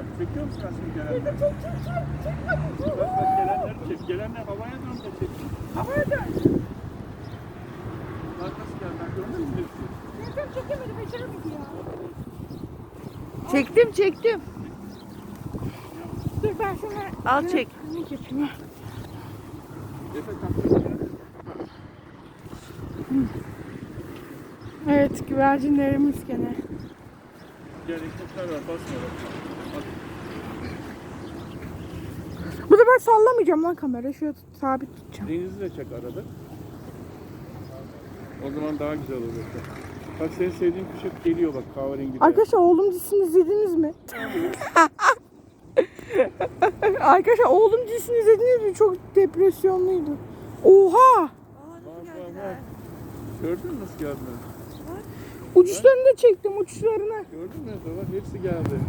Çek çek çek çek. Çek hadi. Bak bak gelenler çek. Gelenler havaya dön de çek. Havaya dön. Bak nasıl geldiler gördün mü? Çektim çekemedi beceremedi ya. Çektim çektim. Dur ben sana... Al çek. Ne kalk. Evet güvercinlerimiz gene. Gel ekmekler var basma bak. Bak. Bu sefer sallamayacağım lan kamerayı. Tut- sabit tutacağım. Denizi de çek arada. O zaman daha güzel olur. Bak senin sevdiğin kuş hep geliyor bak kahverengi. beyaz. Arkadaşlar oğlum dizisini izlediniz mi? Arkadaşlar oğlum dizisini izlediniz mi? Çok depresyonluydu. Oha! Bak bak bak. Gördün mü nasıl geldiler? Uçuşlarını da çektim uçuşlarını. Gördün mü? Bak hepsi geldi.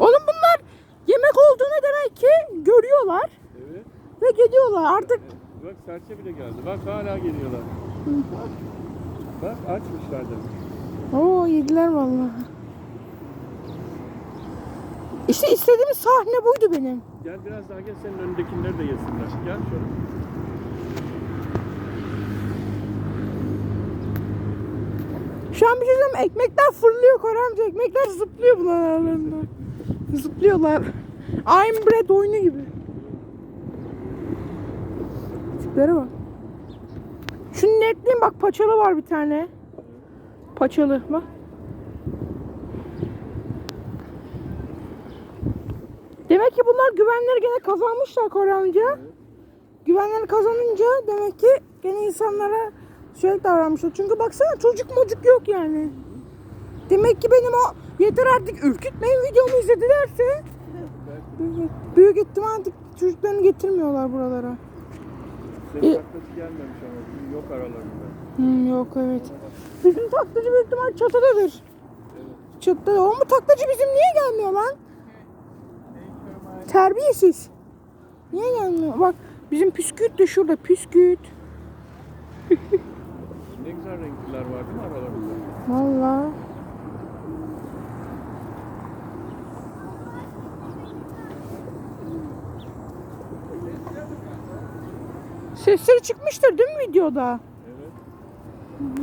Oğlum bunlar yemek olduğunu demek ki görüyorlar Evet. ve gidiyorlar. Artık Bak serçe bile geldi. Bak hala geliyorlar. Bak açmışlar demek. Oo yediler vallahi. İşte istediğim sahne buydu benim. Gel biraz daha gel senin önündekileri de yesinler. Gel şöyle. Şu an bir şey mi? Ekmekler fırlıyor Koray amca. Ekmekler zıplıyor bunların aralarında. Zıplıyorlar. I'm bread oyunu gibi. Tiplere bak. Şu netliğin bak paçalı var bir tane. Paçalı bak. Demek ki bunlar güvenleri gene kazanmışlar Koray amca. Güvenleri kazanınca demek ki gene insanlara sürekli davranmışlar. Çünkü baksana çocuk mocuk yok yani. Demek ki benim o yeter artık ürkütmeyin videomu izledilerse büyük, büyük ihtimal artık çocuklarını getirmiyorlar buralara. Senin İyi. taklacı gelmemiş ama yok aralarında. Hmm, yok evet. Bizim taklacı büyük ihtimal çatıdadır. Çatıda. Oğlum bu taklacı bizim niye gelmiyor lan? Terbiyesiz. Niye gelmiyor? Bak bizim püsküt de şurada püsküt. Güzel renkliler var değil mi aralarında? Vallahi. Sesleri çıkmıştır değil mi videoda?